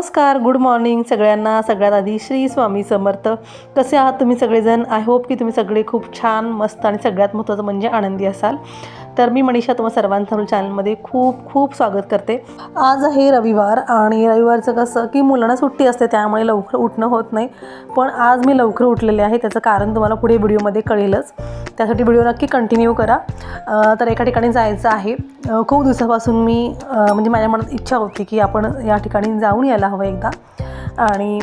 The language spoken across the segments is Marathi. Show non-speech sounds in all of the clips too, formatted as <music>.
नमस्कार गुड मॉर्निंग सगळ्यांना. सगळ्यात आधी श्री स्वामी समर्थ. कसे आहात तुम्ही सगळेजण? आय होप की तुम्ही सगळे खूप छान मस्त आणि सगळ्यात महत्त्वाचं म्हणजे आनंदी असाल. तर मी मनीषा तुम्हा सर्वांचं चॅनलमध्ये खूप खूप स्वागत करते. आज आहे रविवार आणि रविवारचं कसं की मुलांना सुट्टी असते त्यामुळे लवकर उठणं होत नाही. पण आज मी लवकर उठलेले आहे त्याचं कारण तुम्हाला पुढे व्हिडिओमध्ये कळेलच. त्यासाठी व्हिडिओ नक्की कंटिन्यू करा. तर एका ठिकाणी जायचं आहे. खूप दिवसापासून मी म्हणजे माझ्या मनात इच्छा होती की आपण या ठिकाणी जाऊन यायला हवं एकदा. आणि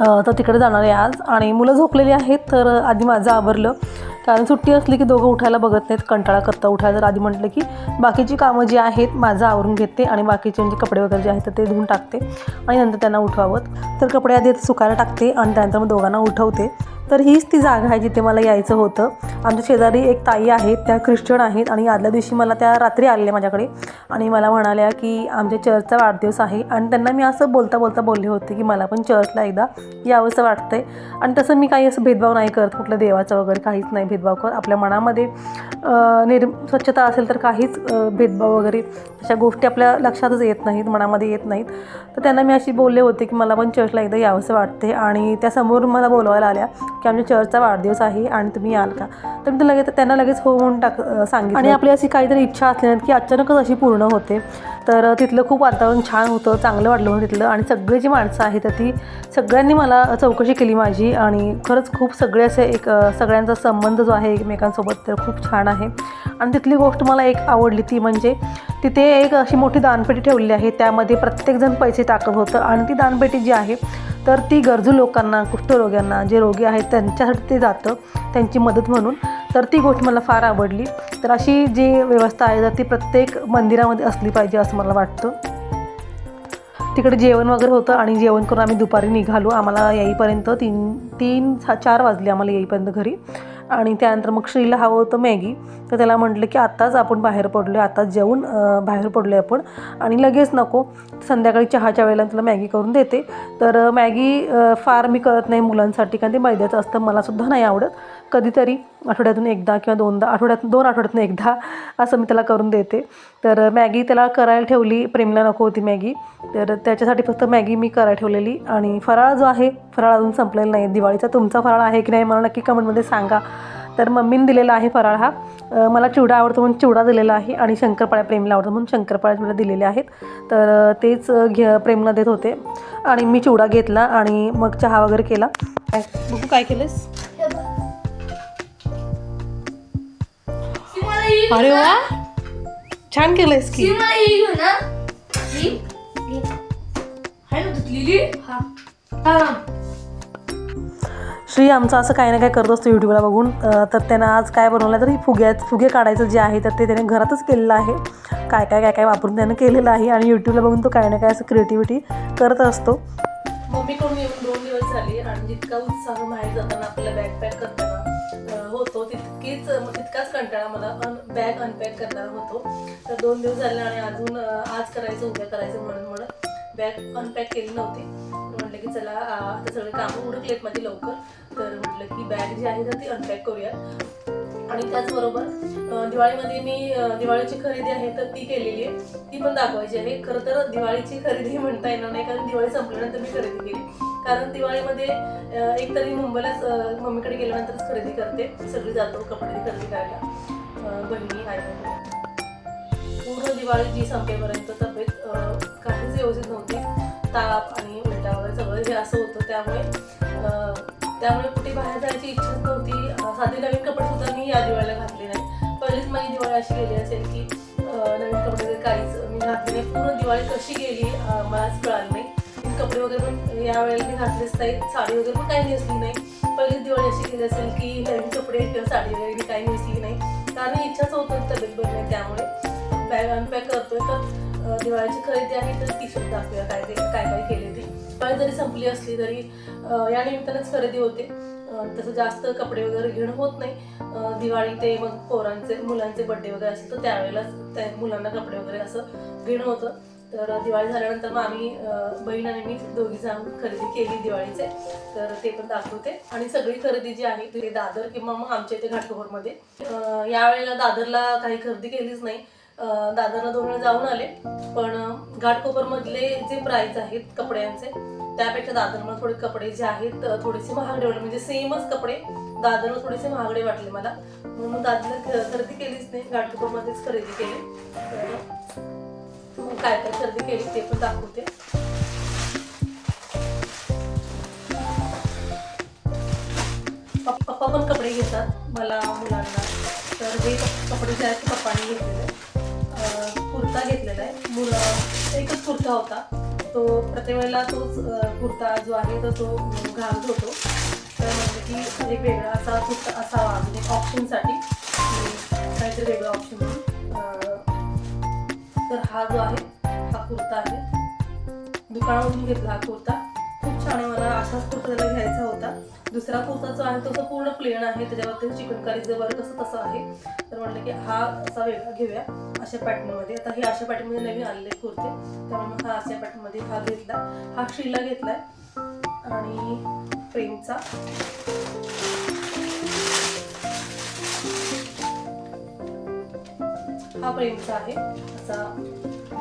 तर तिकडे जाणार आहे आज. आणि मुलं झोपलेली आहेत तर आधी माझं आवरलं. कारण सुट्टी असली की दोघं उठायला बघत नाहीत कंटाळा करता उठायला. तर आधी म्हटलं की बाकीची कामं जी आहेत माझं आवरून घेते आणि बाकीचे म्हणजे कपडे वगैरे जे आहेत तर ते धुवून टाकते आणि नंतर त्यांना उठवावं. तर कपडे आधी सुकायला टाकते आणि त्यानंतर मग दोघांना उठवते. तर हीच ती जागा आहे जिथे मला यायचं होतं. आमच्या शेजारी एक ताई आहेत त्या ख्रिश्चन आहेत आणि आदल्या दिवशी मला त्या रात्री आलेल्या माझ्याकडे आणि मला म्हणाल्या की आमच्या चर्चचा वाढदिवस आहे आणि त्यांना मी असं बोलता बोलता बोलले होते की मला पण चर्चला एकदा यावंसं वाटतंय. आणि तसं मी काही असं भेदभाव नाही करत कुठल्या देवाचा वगैरे काहीच नाही भेदभाव करत. आपल्या मनामध्ये निर् निर स्वच्छता असेल तर काहीच भेदभाव वगैरे अशा गोष्टी आपल्या लक्षातच येत नाहीत मनामध्ये येत नाहीत. तर त्यांना मी अशी बोलले होते की मला पण चर्चला एकदा यावंसं वाटते आणि त्या समोर मला बोलवायला आल्या. की आमच्या चर्चचा वाढदिवस आहे आणि तुम्ही याल का? तर मी तर लगेच त्यांना लगेच हो म्हणून टाक सांगितलं. आणि आपली अशी काहीतरी इच्छा असल्यानंतर की अचानकच अशी पूर्ण होते. तर तिथलं खूप वातावरण छान होतं चांगलं वाटलं होतं तिथलं. आणि सगळी जी माणसं आहेत तर ती सगळ्यांनी मला चौकशी केली माझी. आणि खरंच खूप सगळे असे एक सगळ्यांचा संबंध जो आहे एकमेकांसोबत तर खूप छान आहे. आणि तिथली गोष्ट मला एक आवडली ती म्हणजे तिथे एक अशी मोठी दानपेटी ठेवलेली आहे. त्यामध्ये प्रत्येकजण पैसे टाकत होतं. आणि ती दानपेटी जी आहे तर ती गरजू लोकांना कुष्ठरोग्यांना जे रोगी आहेत त्यांच्यासाठी ते जातं त्यांची मदत म्हणून. तर ती गोष्ट मला फार आवडली. तर अशी जी व्यवस्था आहे तर ती प्रत्येक मंदिरामध्ये असली पाहिजे असं मला वाटतं. तिकडे जेवण वगैरे होतं आणि जेवण करून आम्ही दुपारी निघालो. आम्हाला येईपर्यंत तीन तीन सा- चार वाजले आम्हाला येईपर्यंत घरी. आणि त्यानंतर मग श्रीला हवं होतं मॅगी. तर त्याला म्हटलं की आत्ताच आपण बाहेर पडलो आहे आत्ताच जेवून बाहेर पडलो आपण. आणि लगेच नको संध्याकाळी चहाच्या वेळेला तुला मॅगी करून देते. तर मॅगी फार मी करत नाही मुलांसाठी कारण ते मैद्याचं असतं मलासुद्धा नाही आवडत. कधीतरी आठवड्यातून एकदा किंवा दोनदा आठवड्यातून दोन आठवड्यातून एकदा असं मी त्याला करून देते. तर मॅगी त्याला करायला ठेवली प्रेमला नको होती मॅगी. तर त्याच्यासाठी फक्त मॅगी मी करायला ठेवलेली. आणि फराळ जो आहे फराळ अजून संपलेला नाही. दिवाळीचा तुमचा फराळ आहे की नाही मला नक्की कमेंटमध्ये सांगा. तर मम्मीने दिलेला आहे फराळ हा. मला चिवडा आवडतो म्हणून चिवडा दिलेला आहे आणि शंकरपाळ्या प्रेमला आवडतो म्हणून शंकरपाळ्या मला दिलेले आहेत. तर तेच घे प्रेमला देत होते. आणि मी चिवडा घेतला आणि मग चहा वगैरे केला. काय बघू काय केलंस अरे वा. छान केलंयस की. मला ही घेऊ ना. ही घे. हाय ना धुतलेली हा. हा. श्री आमचं असं काही ना काही करत असतो यूट्यूबला बघून. अं, तर त्यानं आज काय बनवलं तर ही फुग्यात फुगे काढायचं जे आहे तर ते त्याने घरातच केलेलं आहे. काय काय काय काय वापरून त्यानं केलेलं आहे. आणि यूट्यूबला बघून तो काही ना काय असं क्रिएटिव्हिटी करत असतो. मम्मीकडून येऊन दोन दिवस झाले आणि जितका उत्साह बाहेर जाताना आपल्याला बॅग पॅक करताना होतो तितकीच तितकाच कंटाळा मला बॅग अनपॅक करताना होतो. तर दोन दिवस झाले आणि अजून आज करायचं उद्या करायचं म्हणून म्हणत बॅग अनपॅक केली नव्हती. म्हटलं की चला आता सगळे कामं उडकलेत माझी लवकर. तर म्हटलं की बॅग जी आहे तर ती अनपॅक करूया आणि त्याचबरोबर दिवाळीमध्ये मी दिवाळीची खरेदी आहे तर ती केलेली आहे. ती पण दाखवायची आहे. खरं तर दिवाळीची खरेदी <laughs> म्हणता येणार नाही कारण दिवाळी संपल्यानंतर मी खरेदी केली. कारण दिवाळीमध्ये अं, मी मुंबईलाच मम्मीकडे गेल्यानंतरच खरेदी करते. सगळी जातो कपडे खरेदी करायला. बहिणी आई पूर्ण दिवाळी जी संपेपर्यंत तब्येत काहीच व्यवस्थित नव्हती. ताप आणि उलटा वगैरे सगळं हे असं होतं. त्यामुळे त्यामुळे कुठे बाहेर जायची इच्छाच नव्हती. साधे नवीन कपडे सुद्धा मी या दिवाळीला घातले नाही पहिलीच माझी दिवाळी अशी गेली असेल की नवीन कपडे वगैरे काहीच मी घातले नाही. पूर्ण दिवाळी कशी गेली मलाच कळालं नाही. कपडे वगैरे पण या वेळेला मी घातलेच नाही साडी वगैरे पण काही नेसली नाही. पहिलीच दिवाळी अशी गेली असेल की नवीन कपडे किंवा साडी वगैरे मी काही नेसली नाही. कारण इच्छाच होत तब्येत बरी नाही त्यामुळे. बॅग अनपॅक करतोय तर दिवाळीची खरेदी आहे तर ती सुद्धा दाखवूया. काय ते काय काय केले ते. दिवाळी जरी संपली असली तरी या निमित्तानेच खरेदी होते. तसं जास्त कपडे वगैरे घेणं होत नाही. दिवाळी ते मग पोरांचे मुलांचे बड्डे वगैरे असेल तर त्यावेळेलाच त्या मुलांना कपडे वगैरे असं घेणं होतं. तर दिवाळी झाल्यानंतर मग आम्ही बहीण आणि मी दोघी जाऊन खरेदी केली दिवाळीचे. तर ते पण दाखवते. आणि सगळी खरेदी जी आहे ती दादर किंवा मग आमच्या इथे घाटकोपरमध्ये. यावेळेला दादरला काही खरेदी केलीच नाही. दादरला दोन वेळा जाऊन आले. पण घाटकोपरमधले जे प्राईस आहेत कपड्यांचे त्यापेक्षा दादरमध्ये थोडे कपडे जे आहेत थोडेसे महागडे वाटले. म्हणजे सेमच कपडे दादरला थोडेसे महागडे वाटले मला. म्हणून दादरला खरेदी केलीच नाही. घाटकोपरमध्येच खरेदी केली. मग काय काय खरेदी केली ते पण दाखवते. पप्पा पण कपडे घेतात मला मुलांना. तर हे कपडे जे आहेत ते पप्पाने घेतलेले. कुर्ता घेतलेला आहे. मुलं एकच कुर्ता होता. तो प्रत्येक वेळेला तोच कुर्ता जो आहे तर तो घालत होतो. तर म्हणजे की एक वेगळा असा कुर्ता असावा म्हणजे ऑप्शनसाठी काहीतरी वेगळा ऑप्शन म्हणून. तर हा जो आहे हा कुर्ता आहे. दुकानामधून घेतला हा कुर्ता. खूप छान आहे मला असाच कुर्ता घ्यायचा होता. दुसरा कुर्ता जो आहे तो पूर्ण प्लेन आहे त्याच्यावरती चिकनकारीचं वर्क कसं तसं आहे. तर म्हटलं की हा असा वेगळा घेऊया अशा पॅटर्नमध्ये आता हे अशा पॅटर्नमध्ये नवीन आलेले कुर्ते. त्यामुळे मग हा अशा पॅटर्नमध्ये हा घेतला. हा शिला घेतलाय आणि फ्रेमचा हा प्रेमचा आहे. असा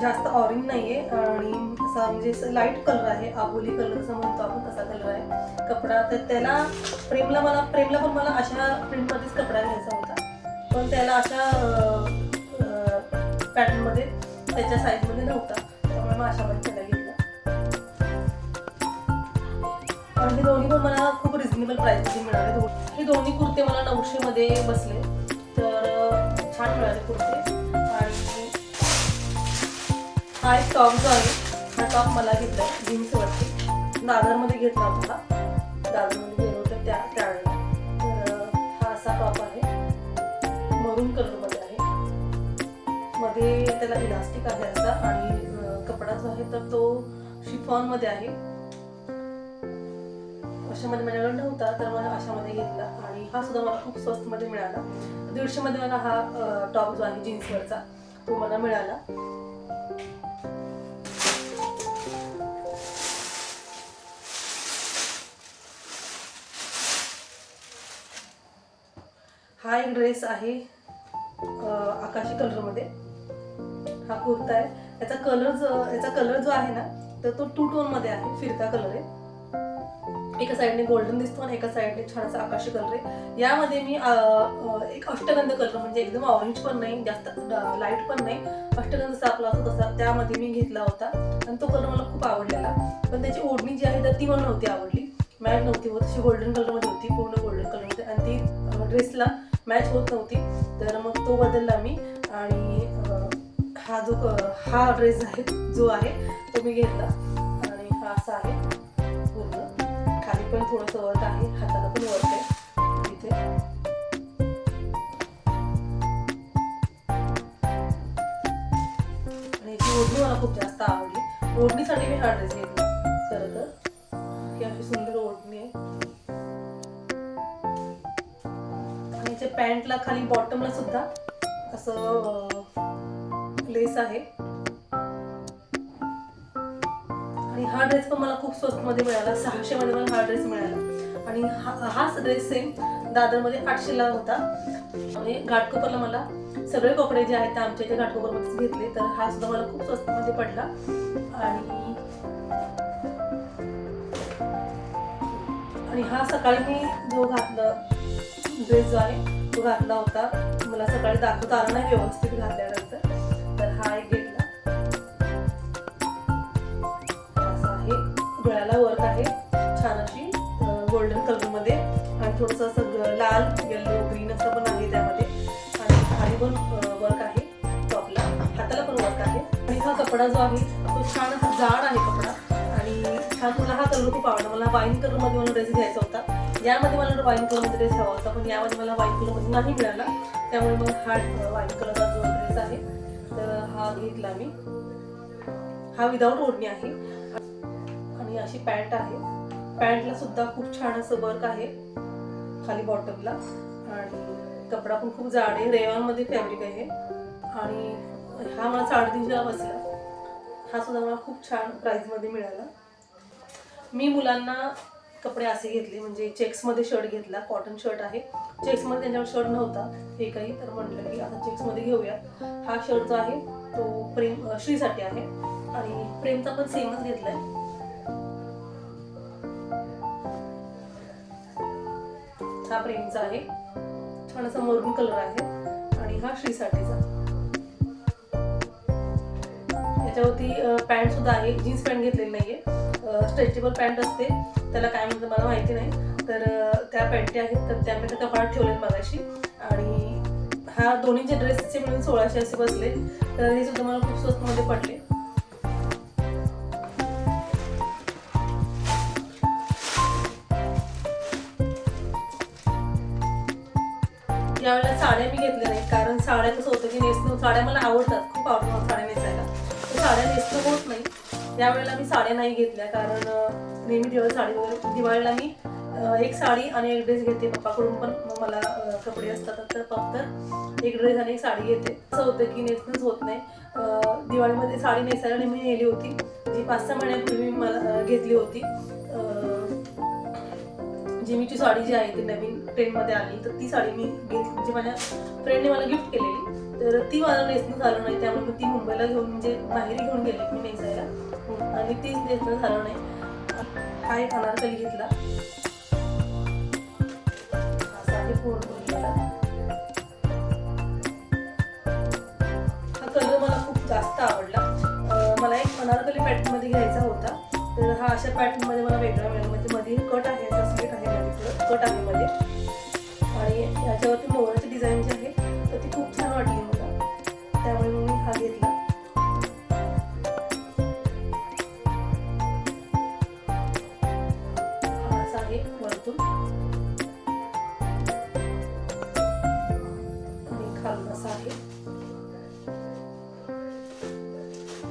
जास्त ऑरेंज नाही आहे आणि असा म्हणजे असं लाइट कलर आहे आबोली कलर जसं म्हणतो आपण तसा कलर आहे कपडा. तर त्याला प्रेमला मला प्रेमला पण मला अशा प्रिंटमध्येच कपडा घ्यायचा होता. पण त्याला अशा पॅटर्नमध्ये त्याच्या साईजमध्ये नव्हता. त्यामुळे मग अशामध्ये त्याला आणि हे दोन्ही पण मला खूप रिझनेबल प्राईसमध्ये मिळाले. हे दोन्ही कुर्ते मला नऊशेमध्ये बसले. तर छान मिळाले कुर्ते. आणि हा एक टॉप जो आहे हा टॉप मला घेतला आहे जीन्सवरती दादरमध्ये घेतला होता दादरमध्ये गेलो होतो त्या त्यावेळेला. तर हा असा टॉप आहे. मरून कलरमध्ये आहे. मध्ये त्याला इलास्टिक आहे असा आणि कपडा जो आहे तर तो शिफॉनमध्ये आहे. अशामध्ये माझ्याकडे नव्हता तर मला अशामध्ये घेतला आणि हा सुद्धा मला खूप स्वस्तमध्ये मिळाला. दीडशेमध्ये मला हा टॉप जो आहे जीन्सवरचा तो मला मिळाला. हा एक ड्रेस आहे आकाशी कलरमध्ये हा कुर्ता आहे. याचा कलर जो याचा कलर जो आहे ना तर तो टू टोनमध्ये आहे फिरता कलर आहे. एका साईडने गोल्डन दिसतो आणि एका साईडने छानसा आकाशी कलर आहे. यामध्ये मी एक अष्टगंध कलर म्हणजे एकदम ऑरेंज पण नाही जास्त लाइट पण नाही. अष्टगंध जसा आपला असतो तसा त्यामध्ये मी घेतला होता. आणि तो कलर मला खूप आवडलेला. पण त्याची ओढणी जी आहे तर ती मला नव्हती आवडली. मॅट नव्हती होत. तशी गोल्डन कलरमध्ये होती पूर्ण गोल्डन कलरमध्ये आणि ती ड्रेसला मॅच होत नव्हती. तर मग तो बदलला मी आणि हा जो क- हा ड्रेस आहे जो आहे तो मी घेतला. आणि हा असा आहे. पूर्ण. खाली पण थोडंसं वर्क आहे. हाताला पण वर्क आहे. इथे. आणि ओढणी मला खूप जास्त आवडली. ओढणीसाठी मी हा ड्रेस घेतला. पॅन्टला खाली बॉटमला सुद्धा असं लेस आहे. आणि हा ड्रेस पण मला खूप स्वस्तमध्ये मिळाला. सहाशे मध्ये मला हा ड्रेस मिळाला. आणि हा हाच ड्रेस सेम दादरमध्ये आठशेला होता. आणि घाटकोपरला मला सगळे कपडे जे आहेत ते आमच्या इथे घाटकोपरमध्येच घेतले. तर हा सुद्धा मला खूप स्वस्तमध्ये पडला. आणि आणि हा सकाळी मी जो घातला ड्रेस जो आहे तो घातला होता. मला सकाळी दाखवता आला नाही व्यवस्थित घातल्यानंतर. तर हा एक घेतला. असा आहे. गळ्याला वर्क आहे. छान अशी गोल्डन कलरमध्ये आणि थोडंसं असं लाल येल्लो ग्रीन असं पण आहे त्यामध्ये. आणि खाली पण वर्क आहे. टॉपला हाताला पण वर्क आहे. आणि हा कपडा जो आहे तो छान असा जाड आहे कपडा. आणि छान मला हा कलर खूप आवडला. मला वाईन कलरमध्ये मला ड्रेस घ्यायचा होता. यामध्ये मला वाईन कलरमध्ये ड्रेस हवा होता पण यामध्ये मला वाईन कलरमध्ये नाही मिळाला. त्यामुळे मग हा वाईन कलरचा जो ड्रेस आहे तर हा घेतला मी. हा विदाऊट ओढणी आहे. आणि अशी पॅन्ट आहे. पॅन्टला सुद्धा खूप छान असं वर्क आहे खाली बॉटमला आणि कपडा पण खूप जाड आहे रेवांमध्ये फॅब्रिक आहे. आणि हा मला साडेतीनशेला बसला. हा सुद्धा मला खूप छान प्राईजमध्ये मिळाला. मी मुलांना कपडे असे घेतले म्हणजे चेक्समध्ये शर्ट घेतला कॉटन शर्ट आहे. चेक्समध्ये त्यांच्यावर शर्ट नव्हता हे काही. तर म्हटलं की आता चेक्समध्ये घेऊया. हा शर्ट जो आहे तो प्रेम श्रीसाठी आहे. आणि प्रेमचा पण सेमच घेतलाय. हा प्रेमचा आहे. छान असा मरून कलर आहे. आणि हा श्रीसाठीचा. याच्यावरती पॅन्ट सुद्धा आहे. जीन्स पॅन्ट घेतलेली नाहीये. स्ट्रेचेबल पॅन्ट असते. त्याला काय म्हणतं मला माहिती नाही. तर त्या पॅन्टी आहेत. तर त्या मी त्या कपाळात ठेवलेत मगाशी. आणि हा दोन्हीचे ड्रेसचे मिळून सोळाशे असे बसले. तर हे सुद्धा मला खूप स्वस्तमध्ये पडले. यावेळेला साड्या मी घेतल्या नाही कारण साड्या कसं होतं की नेसणं साड्या मला आवडतात. खूप आवडतात साड्या. साड्या नेसणं होत नाही. त्यावेळेला मी साड्या नाही घेतल्या कारण नेहमी दिवाळी साडी वगैरे दिवाळीला मी एक साडी आणि एक ड्रेस घेते पप्पाकडून पण. मला कपडे असतात तर फक्त एक ड्रेस आणि एक साडी घेते. असं होतं की नेसणंच होत नाही. दिवाळीमध्ये साडी नेसायला नेहमी नेली होती. जी पाच सहा महिन्यापूर्वी मी मला घेतली होती. जिमीची साडी जी आहे ती नवीन ट्रेनमध्ये आली तर ती साडी मी घेतली. म्हणजे माझ्या फ्रेंडने मला गिफ्ट केलेली. तर ती मला नेसणं झालं नाही. त्यामुळे ती मुंबईला घेऊन म्हणजे माहेरी घेऊन गेली मी नेसायला. आणि तीच नेसणं झालं नाही. काय एक अनारकली घेतला. हा कलर मला खूप जास्त आवडला. मला एक अनारकली पॅटर्नमध्ये घ्यायचा होता. तर हा अशा पॅटर्नमध्ये मला वेगळा मिळाला.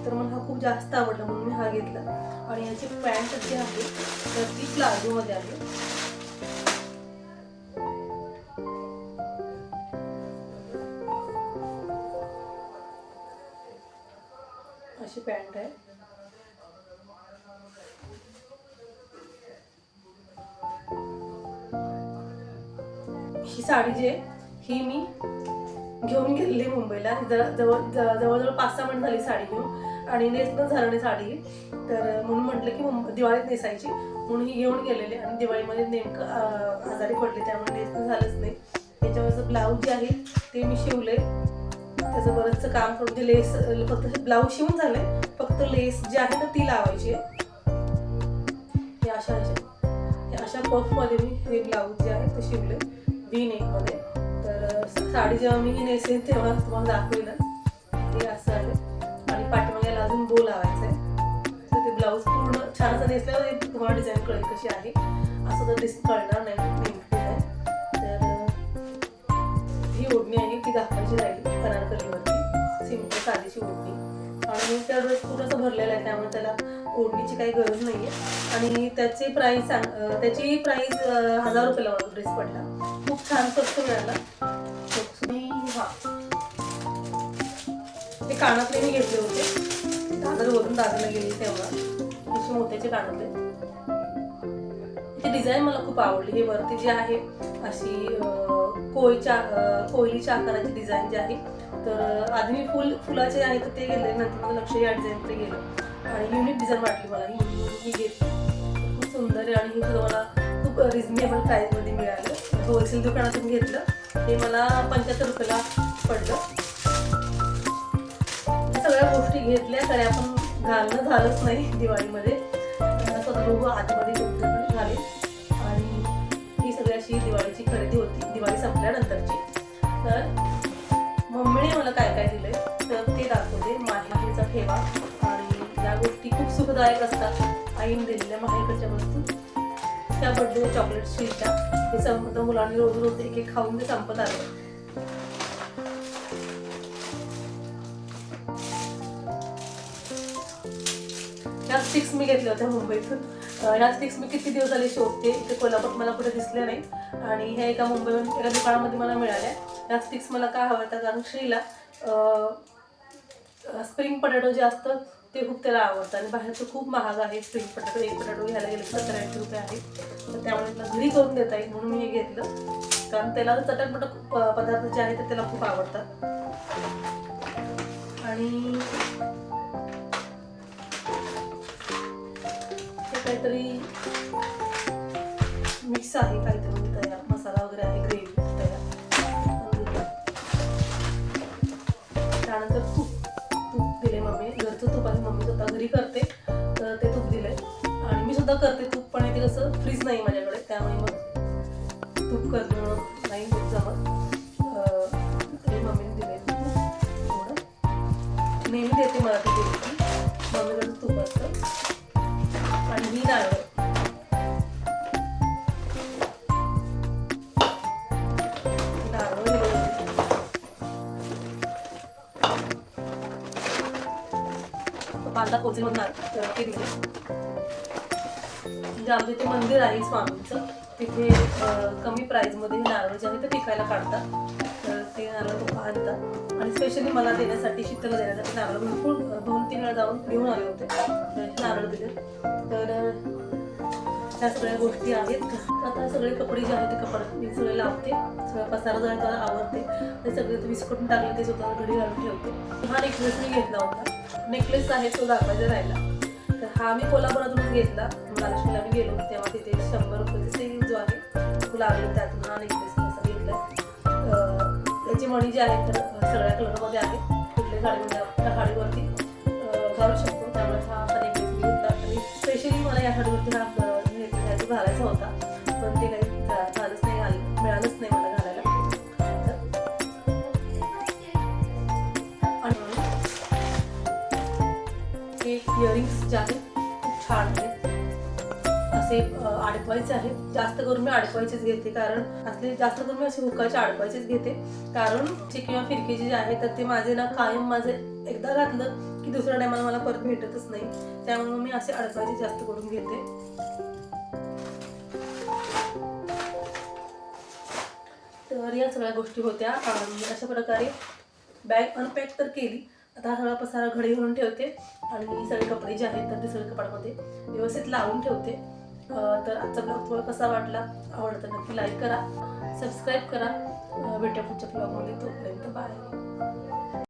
तर मला हा खूप जास्त आवडला म्हणून मी हा घेतला. आणि याची पॅन्ट जी आहे तर ती प्लाझोमध्ये आहे. अशी पॅन्ट आहे. ही साडी जी आहे ही मी घेऊन गेलेली मुंबईला. जवळ जवळजवळ पाच सहा मिनिट झाली साडी घेऊन. आणि नेसणं झालं नाही साडी तर म्हणून म्हटलं की दिवाळीत नेसायची. म्हणून ही घेऊन गेलेली आणि दिवाळीमध्ये नेमकं आजारी पडले त्यामुळे नेस पण झालंच नाही. त्याच्यावरचं ब्लाऊज जे आहे ते मी शिवले त्याचं बरंचसं काम करून ते लेस फक्त ब्लाऊज शिवून झाले फक्त लेस जी आहे ना ती लावायची आहे. हे अशा अशा. अशा पफमध्ये मी हे ब्लाऊज जे आहे ते शिवले व्ही नेकमध्ये तर साडी जेव्हा मी नेसेन तेव्हा तुम्हाला दाखवेन. हे असं आहे. पाठीमागे अजून बो लावायचा आहे तर ते ब्लाऊज पूर्ण छान असं दिसल्यावर तुम्हाला डिझाईन कळेल कशी आहे. असं तर दिस कळणार नाही आहे. तर ही ओढणी आहे ती दाखवायची राहिली अनारकलीवरती सिंपल साधीची ओढणी आणि त्या ड्रेस पूर्ण असं भरलेला आहे त्यामुळे त्याला ओढणीची काही गरज नाही आहे आणि त्याची प्राईस सांग त्याची प्राईस हजार रुपयाला लावला ड्रेस पडला. खूप छान स्वस्त मिळाला. ते कानातले मी घेतले होते. दादरवरून दादरला गेले तेव्हा. असे मोत्याचे कानातले ती डिझाईन मला खूप आवडली. हे वरती जी आहे अशी कोळीच्या कोयलीच्या आकाराची डिझाईन जी आहे तर आधी मी फुल फुलाचे आहे तर ते गेले नंतर मला लक्ष या डिझाईनकडे गेलं. आणि युनिक डिझाईन वाटली मला. ही ही घेतली. खूप सुंदर आहे आणि हे मला खूप रिझनेबल प्राईजमध्ये मिळालं. होलसेल दुकानातून घेतलं. हे मला पंच्याहत्तर रुपयाला पडलं. सगळ्या गोष्टी घेतल्या तरी आपण घालणं झालंच नाही दिवाळीमध्ये. अं, स्वतः बघू आतमध्ये झाले आणि ही सगळी अशी दिवाळीची खरेदी होती दिवाळी संपल्यानंतरची. तर मम्मीने मला काय काय दिलंय तर ते दाखवते. माहितीचा ठेवा. आणि या गोष्टी खूप सुखदायक असतात. आईने दिलेल्या माहितीच्या वस्तू. त्या बर्थडे चॉकलेट स्वीटच्या हे संपत मुलांनी रोज रोज एक एक खाऊन ते संपत आले. स्टिक्स मी घेतल्या होत्या मुंबईतून. ह्या स्टिक्स मी किती दिवस झाले शोधते इथे कोल्हापूर मला कुठे दिसले नाही. आणि ह्या एका मुंबईहून एका दुकानामध्ये मला मिळाल्या. ह्या स्टिक्स मला काय आवडतात? कारण श्रीला स्प्रिंग पटॅटो जे असतं ते खूप त्याला आवडतं. आणि बाहेरचं खूप महाग आहे स्प्रिंग पटाटो एक पटाटो घ्यायला गेले की ऐंशी रुपये आहे. तर त्यामुळे मला घरी करून देता येईल म्हणून मी हे घेतलं. कारण त्याला चटकपटक प- पदार्थ जे आहेत ते त्याला खूप आवडतात. आणि काहीतरी मिक्स आहे काहीतरी तयार. मसाला वगैरे आहे ग्रेव्ही तयार. त्यानंतर तूप. तूप दिले मम्मी घरचं तूप आहे. मम्मी स्वतः घरी करते. तर ते तूप दिले आणि मी सुद्धा करते. तूप पण ते कसं फ्रीज नाही माझ्या म्हणजे आमच्या इथे मंदिर आहे स्वामींचं. तिथे कमी प्राईजमध्ये हे नारळ जे आहे ते पिकायला काढतात. तर ते नारळ लोक आणतात. आणि स्पेशली मला देण्यासाठी शीतल देण्यासाठी नारळ भरपूर दोन तीन वेळा जाऊन घेऊन आले होते. नारळ दिले. तर ह्या सगळ्या गोष्टी आहेत. आता सगळे कपडे जे आहेत ते कपडे मी सगळे लावते. सगळं पसारा जो आहे तो आवडते. ते सगळे ते विस्कटून टाकले ते स्वतः घडी घालून ठेवते. हा नेकलेस मी घेतला होता. नेकलेस आहे तो दाखवायचा राहिला. तर हा मी कोल्हापुरातूनच घेतला. महालक्ष्मीला मी गेलो तेव्हा तिथे शंभर रुपयाचा सेल जो आहे तो लागला त्यातून हा नेकलेस मी असा त्याची मणी जी आहे तर सगळ्या कलरमध्ये आहे. कुठल्या साडीमध्ये त्या साडीवरती घालू शकतो. त्यामुळे हा असा नेकलेस मी घेतला. आणि स्पेशली मला या साडीवरती हा नेकलेस आहे घालायचा होता. पण ते काही घा- झालंच नाही घाल मिळालंच नाही मला घालायला. आणि हे इयरिंग्स जे आहेत खूप छान आहेत. असे अडकवायचे आहे. जास्त करून मी अडकवायचेच घेते कारण असले जास्त करून मी असे हुकाचे अडकवायचेच घेते. कारण चे किंवा फिरकीचे जे आहे तर ते माझे ना कायम माझे एकदा घातलं की दुसऱ्या टायमाला मला परत भेटतच नाही. त्यामुळे मी असे अडकवायचे जास्त करून घेते. तर या सगळ्या गोष्टी होत्या. अशा प्रकारे बॅग अनपॅक तर केली. आता हा सगळा पसारा घडी घेऊन ठेवते. आणि सगळे कपडे जे आहेत तर ते सगळे कपाटामध्ये व्यवस्थित लावून ठेवते. तर आजचा ब्लॉग तुम्हाला कसा वाटला? आवडतं नक्की लाईक करा सबस्क्राईब करा. अं, भेटूया पुढच्या ब्लॉगमध्ये तोपर्यंत बाय